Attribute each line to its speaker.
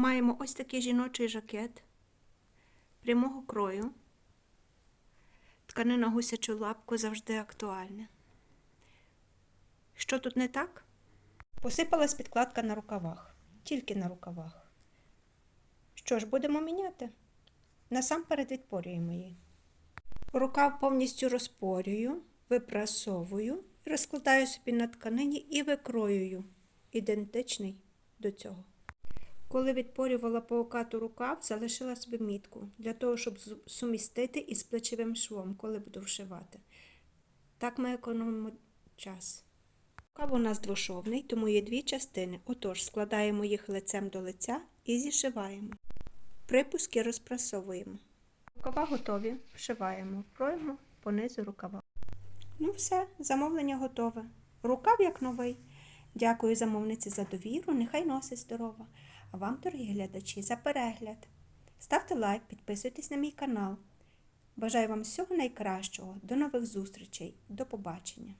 Speaker 1: Маємо ось такий жіночий жакет прямого крою. Тканина гусячу лапку завжди актуальна. Що тут не так? Посипалась підкладка на рукавах, тільки на рукавах. Що ж, будемо міняти? Насамперед відпорюємо її. Рукав повністю розпорюю, випрасовую, розкладаю собі на тканині і викроюю, ідентичний до цього. Коли відпорювала по окату рукав, залишила собі мітку для того, щоб сумістити із плечовим швом, коли буду вшивати. Так ми економимо час. Рукав у нас двошовний, тому є дві частини. Отож, складаємо їх лицем до лиця і зішиваємо. Припуски розпрасовуємо. Рукава готові, вшиваємо, кроємо по низу рукава. Ну все, замовлення готове. Рукав як новий. Дякую замовниці за довіру, нехай носить здорова. А вам, дорогі глядачі, за перегляд. Ставте лайк, підписуйтесь на мій канал. Бажаю вам всього найкращого. До нових зустрічей. До побачення!